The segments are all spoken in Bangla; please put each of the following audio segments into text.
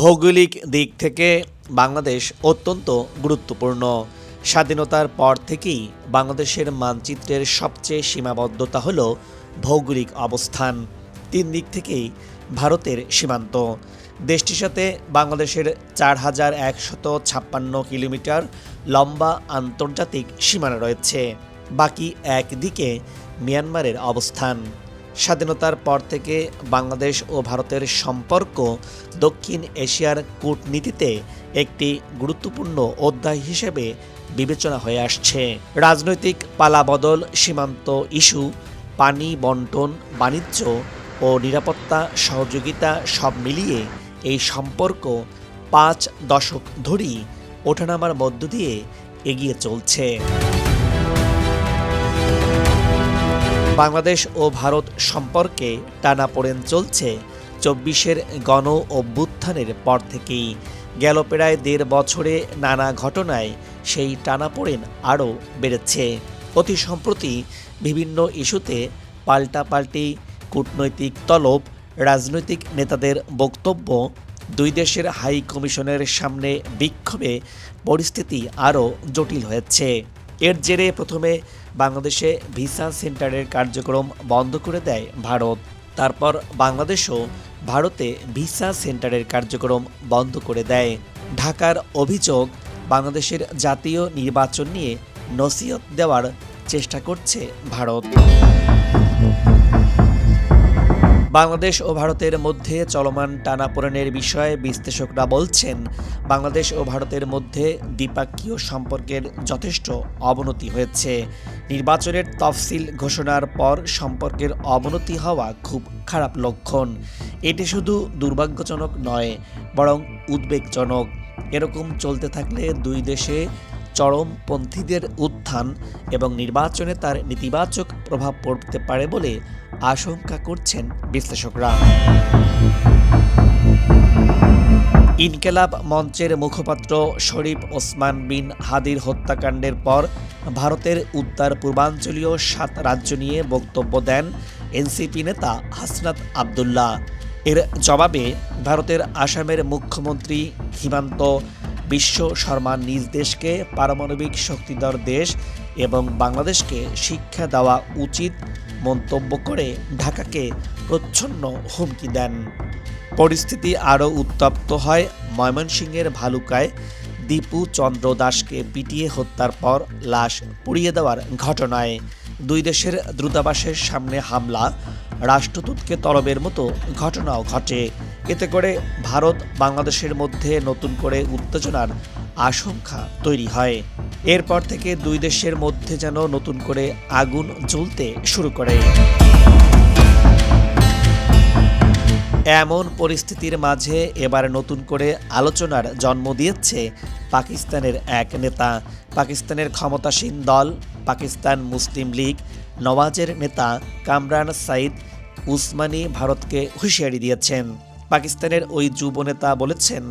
ভৌগোলিক দিক থেকে বাংলাদেশ অত্যন্ত গুরুত্বপূর্ণ। স্বাধীনতার পর থেকেই বাংলাদেশের মানচিত্রের সবচেয়ে সীমাবদ্ধতা হল ভৌগোলিক অবস্থান। তিন দিক থেকেই ভারতের সীমান্ত। দেশটির সাথে বাংলাদেশের চার হাজার একশত ছাপ্পান্ন কিলোমিটার লম্বা আন্তর্জাতিক সীমানা রয়েছে। বাকি একদিকে মিয়ানমারের অবস্থান। স্বাধীনতার পর থেকে বাংলাদেশ ও ভারতের সম্পর্ক দক্ষিণ এশিয়ার কূটনীতিতে একটি গুরুত্বপূর্ণ অধ্যায় হিসেবে বিবেচনা হয়ে আসছে। রাজনৈতিক পালাবদল, সীমান্ত ইস্যু, পানি বন্টন, বাণিজ্য ও নিরাপত্তা সহযোগিতা সব মিলিয়ে এই সম্পর্ক পাঁচ দশক ধরেই ওঠানামার মধ্য দিয়ে এগিয়ে চলছে। বাংলাদেশ ও ভারত সম্পর্কে টানাপোড়েন চলছে চব্বিশের গণ অভ্যুত্থানের পর থেকেই। গেল প্রায় দেড় বছরে নানা ঘটনায় সেই টানাপোড়েন আরও বেড়েছে। অতি সম্প্রতি বিভিন্ন ইস্যুতে পাল্টাপাল্টি কূটনৈতিক তলব, রাজনৈতিক নেতাদের বক্তব্য, দুই দেশের হাই কমিশনের সামনে বিক্ষোভে পরিস্থিতি আরও জটিল হয়েছে। এর জেরে প্রথমে বাংলাদেশে ভিসা সেন্টারের কার্যক্রম বন্ধ করে দেয় ভারত। তারপর বাংলাদেশও ভারতে ভিসা সেন্টারের কার্যক্রম বন্ধ করে দেয়। ঢাকার অভিযোগ, বাংলাদেশের জাতীয় নির্বাচন নিয়ে নসিহত দেওয়ার চেষ্টা করছে ভারত। বাংলাদেশ ও ভারতের মধ্যে চলমান টানাপোড়েনের বিষয়ে বিশ্লেষকরা বলছেন, বাংলাদেশ ও ভারতের মধ্যে দ্বিপাক্ষীয় সম্পর্কের যথেষ্ট অবনতি হয়েছে। নির্বাচনের তফসিল ঘোষণার পর সম্পর্কের অবনতি হওয়া খুব খারাপ লক্ষণ। এটি শুধু দুর্ভাগ্যজনক নয়, বরং উদ্বেগজনক। এরকম চলতে থাকলে দুই দেশে চরমপন্থীদের উত্থান এবং নির্বাচনে তার নেতিবাচক প্রভাব পড়তে পারে বলে আশঙ্কা করছেন বিশ্লেষকরা। ইনকেলাব মঞ্চের মুখপাত্র শরীফ ওসমান বিন হাদির হত্যাকাণ্ডের পর ভারতের উত্তর পূর্বাঞ্চলীয় সাত রাজ্য নিয়ে বক্তব্য দেন এনসিপি নেতা হাসনাত আবদুল্লাহ। এর জবাবে ভারতের আসামের মুখ্যমন্ত্রী হিমান্ত বিশ্ব শর্মা নিজ দেশকে পারমাণবিক শক্তিধর দেশ এবং বাংলাদেশকে শিক্ষা দেওয়া উচিত মন্তব্য করে ঢাকাকে প্রচ্ছন্ন হুমকি দেন। পরিস্থিতি আরও উত্তপ্ত হয় ময়মনসিংহের ভালুকায়। দীপু চন্দ্র দাসকে পিটিয়ে হত্যার পর লাশ পুড়িয়ে দেওয়ার ঘটনায়। দুই দেশের দূতাবাসের সামনে হামলা, রাষ্ট্রদূতকে তলবের মতো ঘটনাও ঘটে। এতে করে ভারত বাংলাদেশের মধ্যে নতুন করে উত্তেজনার আশঙ্কা তৈরি হয়। এরপর থেকে দুই দেশের মধ্যে যেন নতুন করে আগুন জ্বলতে শুরু করে। এমন পরিস্থিতির মাঝে এবার নতুন করে আলোচনার জন্ম দিয়েছে পাকিস্তানের এক নেতা। পাকিস্তানের ক্ষমতাসীন দল, পাকিস্তান মুসলিম লীগ, নওয়াজের নেতা কামরান সাইদ উসমানী ভারতকে হুঁশিয়ারি দিয়েছেন। পাকিস্তানের ওই যুব নেতা বলেছেন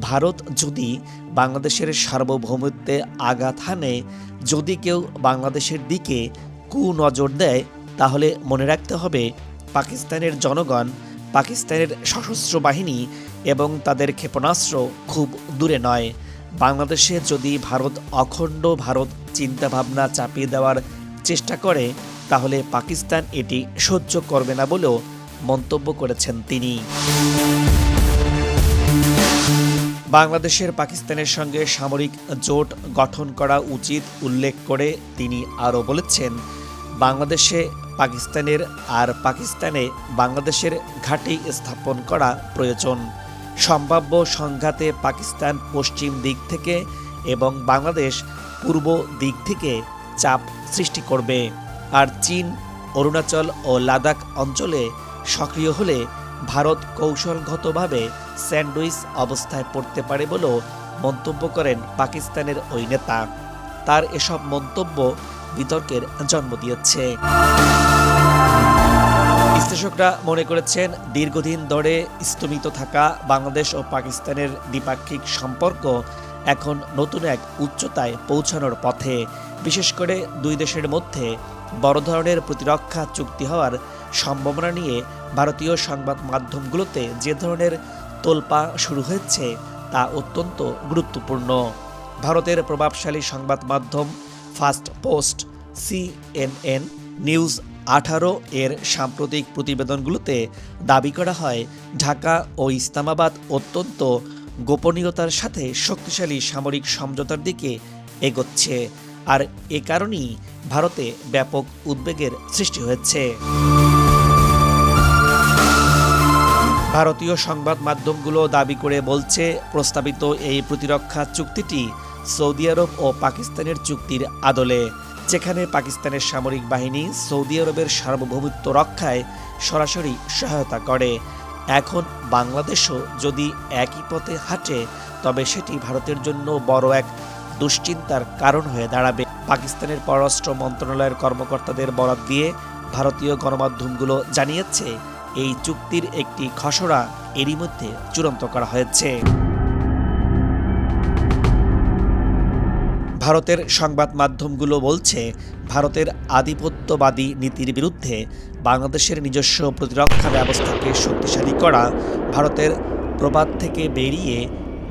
ভারত যদি বাংলাদেশের সার্বভৌমত্বে আঘাত হানে, যদি কেউ বাংলাদেশের দিকে কুনজর দেয়, তাহলে মনে রাখতে হবে পাকিস্তানের জনগণ, পাকিস্তানের সশস্ত্র বাহিনী এবং তাদের ক্ষেপণাস্ত্র খুব দূরে নয়। বাংলাদেশে যদি ভারত অখণ্ড ভারত চিন্তাভাবনা চাপিয়ে দেওয়ার চেষ্টা করে, তাহলে পাকিস্তান এটি সহ্য করবে না বলেও মন্তব্য করেছেন তিনি। বাংলাদেশের পাকিস্তানের সঙ্গে সামরিক জোট গঠন করা উচিত উল্লেখ করে তিনি আরও বলেছেন, বাংলাদেশে পাকিস্তানের আর পাকিস্তানে বাংলাদেশের ঘাঁটি স্থাপন করা প্রয়োজন। সম্ভাব্য সংঘাতে পাকিস্তান পশ্চিম দিক থেকে এবং বাংলাদেশ পূর্ব দিক থেকে চাপ সৃষ্টি করবে। আর চীন, অরুণাচল ও লাদাখ অঞ্চলে সক্রিয় হলে ভারত কৌশলগতভাবে স্যান্ডউইচ অবস্থায় পড়তে পারে বলেও মন্তব্য করেন পাকিস্তানের ওই নেতা। তার এসব মন্তব্য বিতর্কের জন্ম দিয়েছে। বিশ্লেষকরা মনে করেছেন, দীর্ঘদিন ধরে স্থমিত থাকা বাংলাদেশ ও পাকিস্তানের দ্বিপাক্ষিক সম্পর্ক এখন নতুন এক উচ্চতায় পৌঁছানোর পথে। বিশেষ করে দুই দেশের মধ্যে বড় ধরনের প্রতিরক্ষা চুক্তি হওয়ার সম্ভাবনা নিয়ে ভারতীয় সংবাদ মাধ্যমগুলোতে যে ধরনের তোলপা শুরু হয়েছে তা অত্যন্ত গুরুত্বপূর্ণ। ভারতের প্রভাবশালী সংবাদ মাধ্যম ফার্স্ট পোস্ট, সিএনএন নিউজ আঠারো এর সাম্প্রতিক প্রতিবেদনগুলোতে দাবি করা হয়, ঢাকা ও ইসলামাবাদ অত্যন্ত গোপনীয়তার সাথে শক্তিশালী সামরিক সমঝোতার দিকে এগোচ্ছে। আর এ কারণেই ভারতে ব্যাপক উদ্বেগের সৃষ্টি হয়েছে। ভারতীয় সংবাদ মাধ্যমগুলো দাবি করে বলছে, প্রস্তাবিত এই প্রতিরক্ষা চুক্তিটি সৌদি আরব ও পাকিস্তানের চুক্তির আদলে, যেখানে পাকিস্তানের সামরিক বাহিনী সৌদি আরবের সার্বভৌমত্ব রক্ষায় সরাসরি সহায়তা করে। এখন বাংলাদেশও যদি একই পথে হাঁটে, তবে সেটি ভারতের জন্য বড় এক দুশ্চিন্তার কারণ হয়ে দাঁড়াবে। পাকিস্তানের পররাষ্ট্র মন্ত্রণালয়ের কর্মকর্তাদের বরাত দিয়ে ভারতীয় গণমাধ্যমগুলো জানিয়েছে এই চুক্তির একটি খসড়া এরই মধ্যে চূড়ান্ত করা হয়েছে। ভারতের সংবাদ মাধ্যমগুলো বলছে, ভারতের আধিপত্যবাদী নীতির বিরুদ্ধে বাংলাদেশের নিজস্ব প্রতিরক্ষা ব্যবস্থাকে শক্তিশালী করা, ভারতের প্রবাদ থেকে বেরিয়ে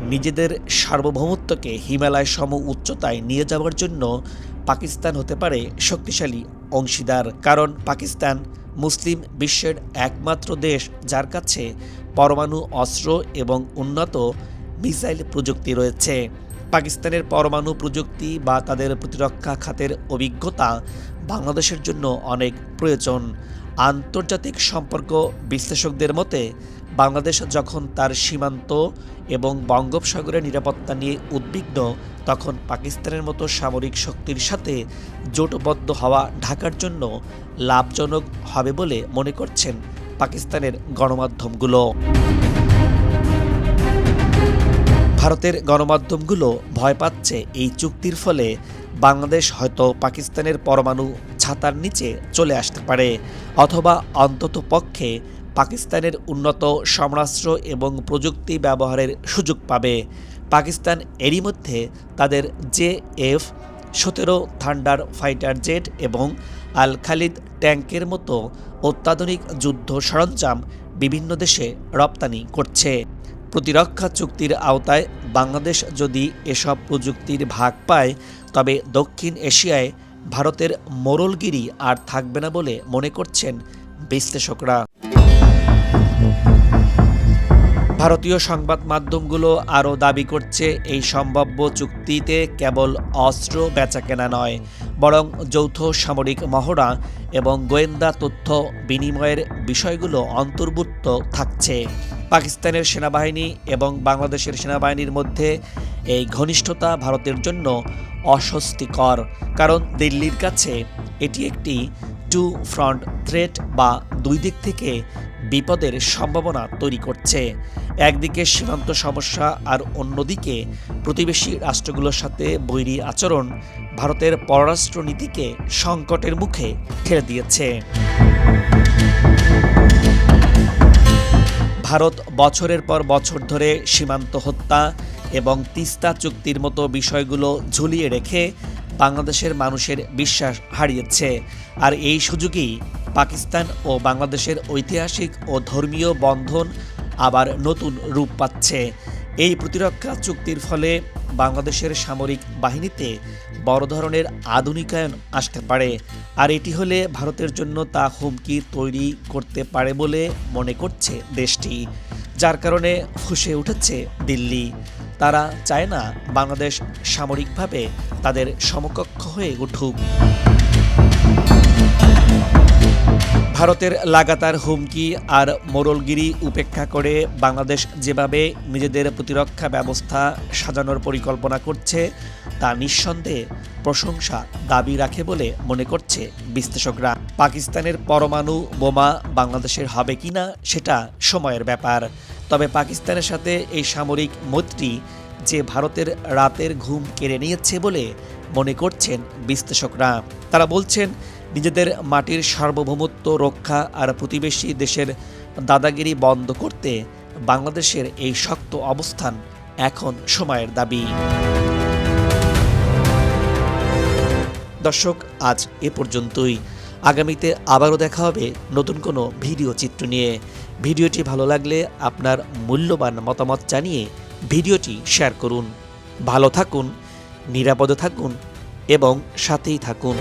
নিজেদের সার্বভৌমত্বকে হিমালয় সম উচ্চতায় নিয়ে যাওয়ার জন্য পাকিস্তান হতে পারে শক্তিশালী অংশীদার। কারণ পাকিস্তান মুসলিম বিশ্বের একমাত্র দেশ যার কাছে পরমাণু অস্ত্র এবং উন্নত মিসাইল প্রযুক্তি রয়েছে। পাকিস্তানের পরমাণু প্রযুক্তি বা তাদের প্রতিরক্ষা খাতের অভিজ্ঞতা বাংলাদেশের জন্য অনেক প্রয়োজন। আন্তর্জাতিক সম্পর্ক বিশ্লেষকদের মতে বাংলাদেশ যখন তার সীমান্ত এবং বঙ্গোপসাগরের নিরাপত্তা নিয়ে উদ্বিগ্ন, তখন পাকিস্তানের মতো সামরিক শক্তির সাথে জোটবদ্ধ হওয়া ঢাকার জন্য লাভজনক হবে বলে মনে করছেন পাকিস্তানের গণমাধ্যমগুলো। ভারতের গণমাধ্যমগুলো ভয় পাচ্ছে এই চুক্তির ফলে বাংলাদেশ হয়তো পাকিস্তানের পরমাণু ছাতার নিচে চলে আসতে পারে, অথবা অন্তত পক্ষে পাকিস্তানের উন্নত সমরাস্ত্র এবং প্রযুক্তি ব্যবহারের সুযোগ পাবে। পাকিস্তান এরই মধ্যে তাদের জে এফ, সতেরো থান্ডার ফাইটার জেট এবং আল খালিদ ট্যাঙ্কের মতো অত্যাধুনিক যুদ্ধ সরঞ্জাম বিভিন্ন দেশে রপ্তানি করছে। প্রতিরক্ষা চুক্তির আওতায় বাংলাদেশ যদি এসব প্রযুক্তির ভাগ পায়, তবে দক্ষিণ এশিয়ায় ভারতের মোরলগিরি আর থাকবে না বলে মনে করছেন বিশ্লেষকরা। ভারতীয় সংবাদ মাধ্যমগুলো আরও দাবি করছে, এই সম্ভাব্য চুক্তিতে কেবল অস্ত্র বেচাকেনা নয়, বরং যৌথ সামরিক মহড়া এবং গোয়েন্দা তথ্য বিনিময়ের বিষয়গুলো অন্তর্ভুক্ত থাকছে। পাকিস্তানের সেনাবাহিনী এবং বাংলাদেশের সেনাবাহিনীর মধ্যে এই ঘনিষ্ঠতা ভারতের জন্য অস্বস্তিকর, কারণ দিল্লির কাছে এটি একটি টু ফ্রন্ট থ্রেট বা দুই দিক থেকে বিপদের সম্ভাবনা তৈরি করছে। একদিকে সীমান্ত সমস্যা আর অন্যদিকে প্রতিবেশী রাষ্ট্রগুলোর সাথে বৈরী আচরণ ভারতের পররাষ্ট্র নীতিকে সংকটের মুখে ঠেলে দিয়েছে। ভারত বছরের পর বছর ধরে সীমান্ত হত্যা এবং তিস্তা চুক্তির মতো বিষয়গুলো ঝুলিয়ে রেখে বাংলাদেশের মানুষের বিশ্বাস হারিয়েছে। আর এই সুযোগেই পাকিস্তান ও বাংলাদেশের ঐতিহাসিক ও ধর্মীয় বন্ধন আবার নতুন রূপ পাচ্ছে। এই প্রতিরক্ষা চুক্তির ফলে বাংলাদেশের সামরিক বাহিনীতে বড় ধরনের আধুনিকায়ন আসতে পারে। আর এটি হলে ভারতের জন্য তা হুমকি তৈরি করতে পারে বলে মনে করছে দেশটি, যার কারণে ফুসে উঠেছে দিল্লি। তারা চায় না বাংলাদেশ সামরিকভাবে তাদের সমকক্ষ হয়ে উঠুক। ভারতের লাগাতার হুমকি আর মোরলগিরি উপেক্ষা করে বাংলাদেশ যেভাবে নিজেদের প্রতিরক্ষা ব্যবস্থা সাজানোর পরিকল্পনা করছে, তা নিঃসন্দেহে প্রশংসা দাবি রাখে বলে মনে করছে বিশ্লেষকরা। পাকিস্তানের পরমাণু বোমা বাংলাদেশের হবে কিনা সেটা সময়ের ব্যাপার। তবে পাকিস্তানের সাথে এই সামরিক মৈত্রী যে ভারতের রাতের ঘুম কেড়ে নিয়েছে বলে মনে করছেন বিশ্লেষকরা। তারা বলছেন, নিজেদের মাটির সার্বভৌমত্ব রক্ষা আর প্রতিবেশী দেশের দাদাগিরি বন্ধ করতে বাংলাদেশের এই শক্ত অবস্থান এখন সময়ের দাবি। দর্শক, আজ এ পর্যন্তই। আগামীতে আবারও দেখা হবে নতুন কোনো ভিডিও চিত্র নিয়ে। ভিডিওটি ভালো লাগলে আপনার মূল্যবান মতামত জানিয়ে ভিডিওটি শেয়ার করুন। ভালো থাকুন। নিরাপদে থাকুন এবং সাথেই থাকুন।